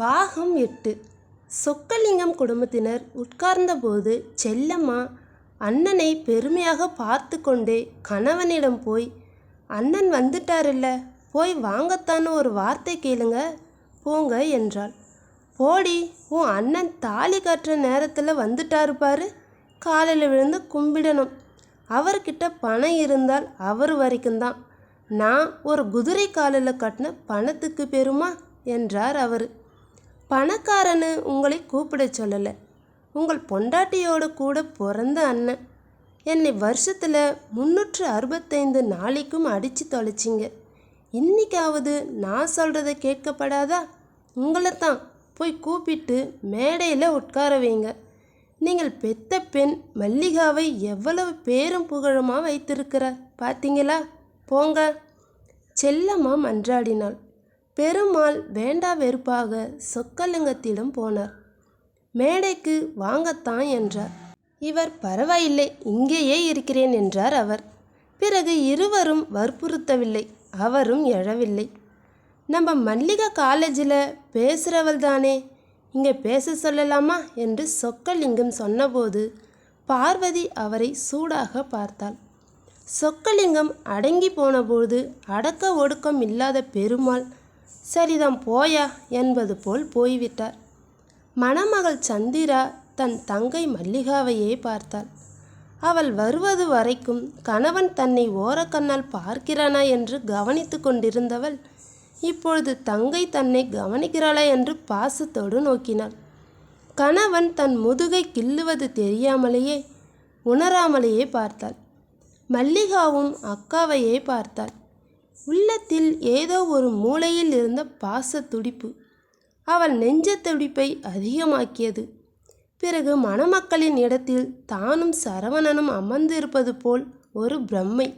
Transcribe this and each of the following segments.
பாகம் எட்டு. சொக்கலிங்கம் குடும்பத்தினர் உட்கார்ந்தபோது செல்லம்மா அண்ணனை பெருமையாக பார்த்து கொண்டே கணவனிடம் போய் அண்ணன் வந்துட்டாருல்ல போய் வாங்கத்தான்னு ஒரு வார்த்தை கேளுங்க போங்க என்றாள். போடி உன் அண்ணன் தாலி கட்டுற நேரத்தில் வந்துட்டாரு பாரு காலையில் விழுந்து கும்பிடணும். அவர்கிட்ட பணம் இருந்தால் அவர் வரைக்கும் தான். நான் ஒரு குதிரை காலில் கட்டின பணத்துக்கு பெருமா? என்றார் அவர். பணக்காரன்னு உங்களை கூப்பிட சொல்லலை. உங்கள் பொண்டாட்டியோட கூட பிறந்த அண்ணன். என்னை வருஷத்தில் முந்நூற்று அறுபத்தைந்து நாளைக்கும் அடித்து தொலைச்சிங்க. இன்னைக்காவது நான் சொல்கிறத கேட்கப்படாதா? உங்களை தான் போய் கூப்பிட்டு மேடையில் உட்கார வைங்க. நீங்கள் பெத்த பெண் மல்லிகாவை எவ்வளவு பேரும் புகழுமா வைத்திருக்கிறார் பார்த்தீங்களா போங்க. செல்லம்மா மன்றாடினாள். பெருமாள் வேண்டா வெறுப்பாக சொக்கலிங்கத்திடம் போனார். மேடைக்கு வாங்கத்தான் என்றார். இவர் பரவாயில்லை இங்கேயே இருக்கிறேன் என்றார் அவர். பிறகு இருவரும் வற்புறுத்தவில்லை அவரும் எழவில்லை. நம்ம மல்லிகா காலேஜில் பேசுகிறவள் தானே இங்கே பேச சொல்லலாமா என்று சொக்கலிங்கம் சொன்னபோது பார்வதி அவரை சூடாக பார்த்தாள். சொக்கலிங்கம் அடங்கி போனபோது அடக்க ஒடுக்கம் இல்லாத பெருமாள் சரிதான் போயா என்பது போல் போய்விட்டார். மணமகள் சந்திரா தன் தங்கை மல்லிகாவையே பார்த்தாள். அவள் வருவது வரைக்கும் கணவன் தன்னை ஓரக்கண்ணால் பார்க்கிறானா என்று கவனித்து கொண்டிருந்தவள் இப்பொழுது தங்கை தன்னை கவனிக்கிறாளா என்று பாசத்தோடு நோக்கினாள். கணவன் தன் முதுகை கிள்ளுவது தெரியாமலேயே உணராமலேயே பார்த்தாள். மல்லிகாவும் அக்காவையே பார்த்தாள். உள்ளத்தில் ஏதோ ஒரு மூலையில் இருந்த பாச துடிப்பு. அவள் நெஞ்ச துடிப்பை அதிகமாக்கியது. பிறகு மணமக்களின் இடத்தில் தானும் சரவணனும் அமர்ந்து இருப்பது போல் ஒரு பிரம்மை.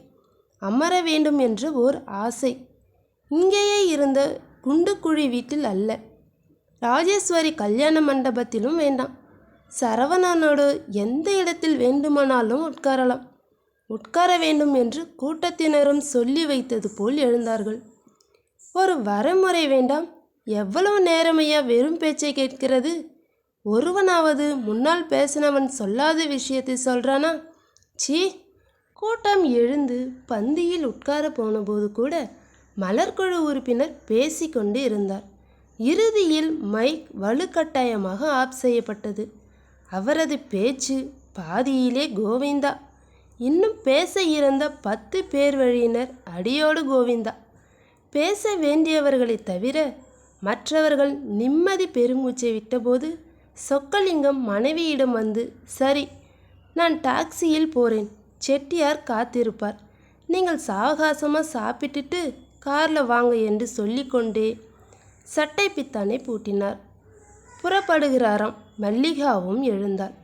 அமர வேண்டும் என்று ஓர் ஆசை. இங்கேயே இருந்த குண்டுக்குழி வீட்டில் அல்ல. ராஜேஸ்வரி கல்யாண மண்டபத்திலும் வேண்டாம். சரவணனோடு எந்த இடத்தில் வேண்டுமானாலும் உட்காரலாம். உட்கார வேண்டும் என்று கூட்டத்தினரும் சொல்லி வைத்தது போல் எழுந்தார்கள். ஒரு வரமுறை வேண்டாம். எவ்வளவு நேரமையா வெறும் பேச்சை கேட்கிறது? ஒருவனாவது முன்னால் பேசினவன் சொல்லாத விஷயத்தை சொல்றானா? சீ கூட்டம் எழுந்து பந்தியில் உட்கார போனபோது கூட மலர்குழு உறுப்பினர் பேசிக்கொண்டு இருந்தார். இறுதியில் மைக் வலுக்கட்டாயமாக ஆஃப் செய்யப்பட்டது. அவரது பேச்சு பாதியிலே கோவிந்தா இன்னும் பேச இருந்த பத்து பேர் வழியினர் அடியோடு கோவிந்தா. பேச வேண்டியவர்களை தவிர மற்றவர்கள் நிம்மதி பெருமூச்சை விட்டபோது சொக்கலிங்கம் மனைவியிடம் வந்து சரி நான் டாக்ஸியில் போகிறேன் செட்டியார் காத்திருப்பார். நீங்கள் சாவகாசமாக சாப்பிட்டுட்டு காரில் வாங்க என்று சொல்லிக்கொண்டே சட்டை பித்தானை பூட்டினார். புறப்படுகிறாராம். மல்லிகாவும் எழுந்தாள்.